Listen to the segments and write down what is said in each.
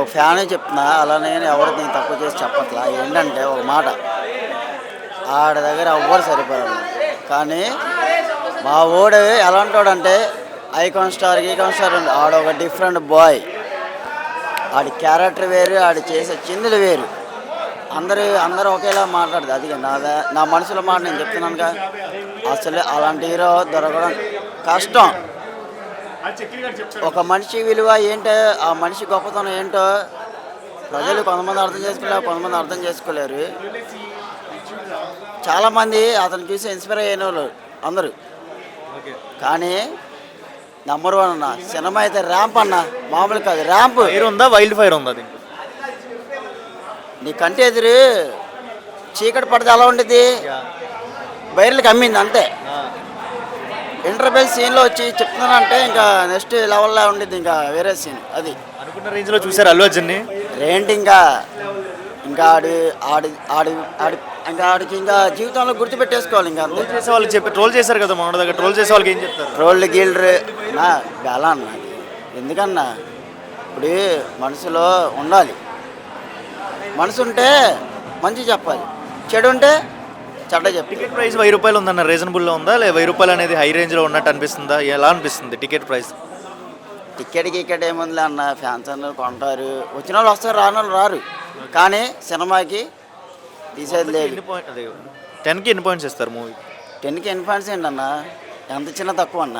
ఒక ఫ్యానే చెప్తున్నా అలానే నేను తక్కువ చేసి చెప్పట్లా. ఏంటంటే ఒక మాట ఆడ దగ్గర ఎవ్వరు సరిపోరు. కానీ మా ఓడు ఎలా ఉంటాడంటే ఐకాన్ స్టార్ ఈకాన్ స్టార్ ఆడ ఒక డిఫరెంట్ బాయ్. ఆడి క్యారెక్టర్ వేరు ఆడి చేసే చిందులు వేరు. అందరూ అందరూ ఒకేలా మాట్లాడదు. అది నా నా మనసులో మాట నేను చెప్తున్నానుగా. అసలు అలాంటి హీరో దొరకడం కష్టం. ఒక మనిషి విలువ ఏంటో ఆ మనిషి గొప్పతనం ఏంటో ప్రజలు కొంతమంది అర్థం చేసుకోలేరు కొంతమంది అర్థం చేసుకోలేరు. చాలామంది అతను చూసి ఇన్స్పైర్ అయిన వాళ్ళు అందరూ. కానీ నెంబర్ వన్ అన్న సినిమా అయితే ర్యాంప్ అన్న మామూలు కాదు ర్యాంప్ ఫైర్ ఉందా? వైల్డ్ ఫైర్ ఉందా నీ కంటి ఎదురు చీకటి పడితే ఎలా ఉండేది బయర్లకు అమ్మింది అంతే. ఇంటర్వెల్ సీన్లో వచ్చి చెప్తున్నానంటే ఇంకా నెక్స్ట్ లెవెల్లో ఉండేది ఇంకా వేరే సీన్ అది. అనుకున్న రేంజ్లో చూసారు అల్లు అర్జున్ని? ఏంటి ఇంకా ఇంకా ఆడి ఆడి ఆడి ఆడి ఇంకా ఆడికి ఇంకా జీవితంలో గుర్తుపెట్టేసుకోవాలి ఇంకా అంతే. ట్రోల్ చేసే వాళ్ళకి చెప్పి ట్రోల్ చేశారు కదా మన దగ్గర ట్రోల్ చేసే వాళ్ళకి ఏం చెప్తారు? రోళ్ళు గీళ్ళు నా బెలా అన్న. ఎందుకన్నా? ఇప్పుడు మనసులో ఉండాలి. మనసు ఉంటే మంచి చెప్పాలి. చెడు ఉంటే చెడ్డ చెప్పి. టికెట్ ప్రైస్ వెయ్యి రూపాయలు ఉందన్న రీజనబుల్లో ఉందా? లేదా వెయ్యి రూపాయలు అనేది హై రేంజ్లో ఉన్నట్టు అనిపిస్తుందా? ఎలా అనిపిస్తుంది టికెట్ ప్రైస్ టికెట్ గికెట్ ఏముందిలే అన్న ఫ్యాన్స్ అందరూ కొంటారు. వచ్చిన వాళ్ళు వస్తారు రాని వాళ్ళు రారు. కానీ సినిమాకి తీసేది లేదు. ఎన్ని పాయింట్ అదే టెన్కి ఎన్ని పాయింట్స్ ఇస్తారు మూవీ టెన్కి ఎన్ని ఫ్యాన్స్ ఏంటన్న ఎంత చిన్న తక్కువ అన్న?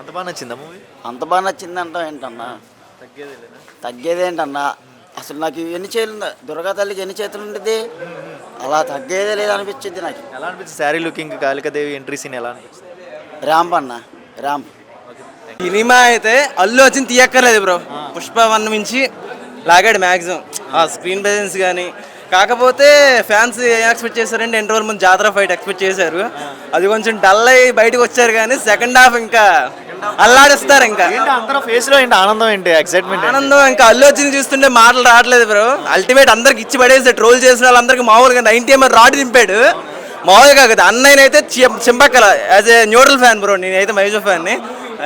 అంత బాగా నచ్చిందా మూవీ అంత బాగా నచ్చింది అంటావు ఏంటన్నా? తగ్గేది తగ్గేదేంటన్నా? అసలు నాకు ఎన్ని చేతులు ఉంది దుర్గా తల్లికి ఎన్ని చేతులు ఉండేది అలా తగ్గేదే లేదనిపించింది నాకు. ఎలా అనిపించింది? Sari looking Kalikadevi entry scene ఎలా అనిపించింది? ర్యాంప్ అన్న ర్యాంప్ సినిమా అయితే అల్లు వచ్చింది తీయక్కర్లేదు బ్రో. పుష్ప వన్ నుంచి లాగాడు మ్యాక్సిమం ఆ స్క్రీన్ ప్రెజెన్స్ కానీ కాకపోతే ఫ్యాన్స్ ఏం ఎక్స్పెక్ట్ చేశారంటే ఎన్ని రోజుల ముందు జాతర ఫైట్ ఎక్స్పెక్ట్ చేశారు. అది కొంచెం డల్ అయ్యి బయటకు వచ్చారు కానీ సెకండ్ హాఫ్ ఇంకా అల్లాడిస్తారు ఇంకా. ఏంటి అందరూ ఫేస్లో ఏంటి ఆనందం ఏంటి ఎక్సైట్మెంట్ ఆనందం ఇంకా. అల్లు వచ్చింది చూస్తుంటే మాటలు రావట్లేదు బ్రో అల్టిమేట్ అందరికి ఇచ్చి పడేసి ట్రోల్ చేసిన వాళ్ళందరికీ మామూలుగా నైన్టీ ఎంఆర్ రాడ్ దింపాడు మామూలుగా కదా అన్నయ్యనైతే చింపక్కల. As a neutral fan bro నేనైతే మైజో ఫ్యాన్ని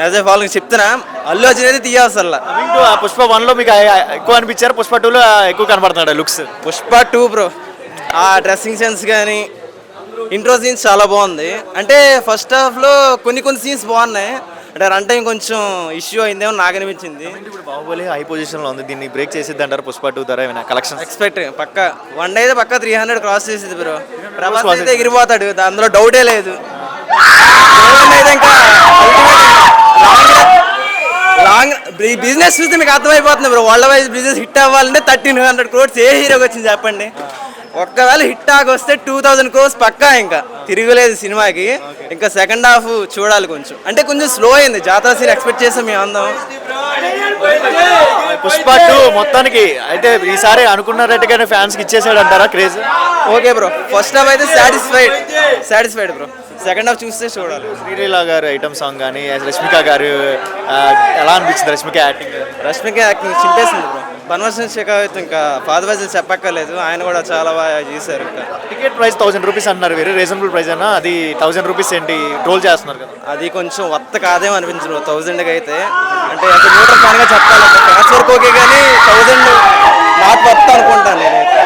యాజ్ ఏ ఫాలోయింగ్ చెప్తున్నా. అల్లు అర్జున్ అయితే తీయవసల్లా ఆ పుష్ప వన్లో మీకు ఎక్కువ అనిపించారు? పుష్ప టూ లో ఎక్కువ కనబడుతున్నాడు లుక్స్ పుష్ప టూ బ్రో ఆ డ్రెస్సింగ్ సెన్స్ కానీ ఇంట్రో సీన్స్ చాలా బాగుంది. అంటే ఫస్ట్ హాఫ్లో కొన్ని కొన్ని సీన్స్ బాగున్నాయి. అంటే రన్ టైం కొంచెం ఇష్యూ అయిందేమో నాకు అనిపించింది. ఇప్పుడు బాహుబలి హై పొజిషన్లో ఉంది దీన్ని బ్రేక్ చేసిద్ది అంటారు? పుష్ప టూ ధర ఏమైనా కలెక్షన్ ఎక్స్పెక్ట్ పక్క వన్ డే అయితే పక్క త్రీ హండ్రెడ్ క్రాస్ చేసేది బ్రో ప్రభాస్ అయితే ఎగిరిపోతాడు అందులో డౌటే లేదు. ఇంకా లాంగ్ ఈ బిజినెస్ చూస్తే మీకు అర్థమైపోతుంది bro world wise business hit అవ్వాలంటే థర్టీన్ హండ్రెడ్ క్రోడ్స్ ఏ హీరోకి వచ్చింది చెప్పండి. ఒక్కవేళ హిట్ ఆగి వస్తే టూ థౌజండ్ క్రోర్స్ పక్కా ఇంకా. తిరగలేదు సినిమాకి. ఇంకా సెకండ్ హాఫ్ చూడాలి కొంచెం. అంటే కొంచెం స్లో అయింది. జాతర సీన్ ఎక్స్పెక్ట్ చేసాం మేము అందరం. పుష్ప టూ మొత్తానికి. అయితే ఈసారి అనుకున్న రేటుగానే ఫ్యాన్స్కి ఇచ్చేసాడు అంటారా craze? Okay bro first half అయితే satisfied satisfied bro second half చూస్తే చూడాలి. శ్రీలీల గారు ఐటమ్ సాంగ్ కానీ రష్మిక గారు ఎలా అనిపించింది రష్మిక యాక్టింగ్? రష్మిక యాక్టింగ్ చింపేసింది బ్రో. బన్వర్సన్ షెకావత్ ఇంకా ఫాదర్ చెప్పక్కర్లేదు ఆయన కూడా చాలా బాగా చేశారు ఇంకా. టికెట్ ప్రైస్ థౌసండ్ రూపీస్ అన్నారు వేరే రీజనబుల్ ప్రైస్ అన్నా అది థౌసండ్ రూపీస్ ఏంటి ట్రోల్ చేస్తున్నారు కదా. అది కొంచెం వర్త్ కాదేమో అనిపించదు థౌజండ్కి అయితే. అంటే ఒక న్యూట్రల్ ఫ్యాన్గా చెప్పాలంటే ఫ్యాన్స్ వరకు ఓకే కానీ థౌజండ్ నాట్ వర్త్ అనుకుంటాను నేనైతే.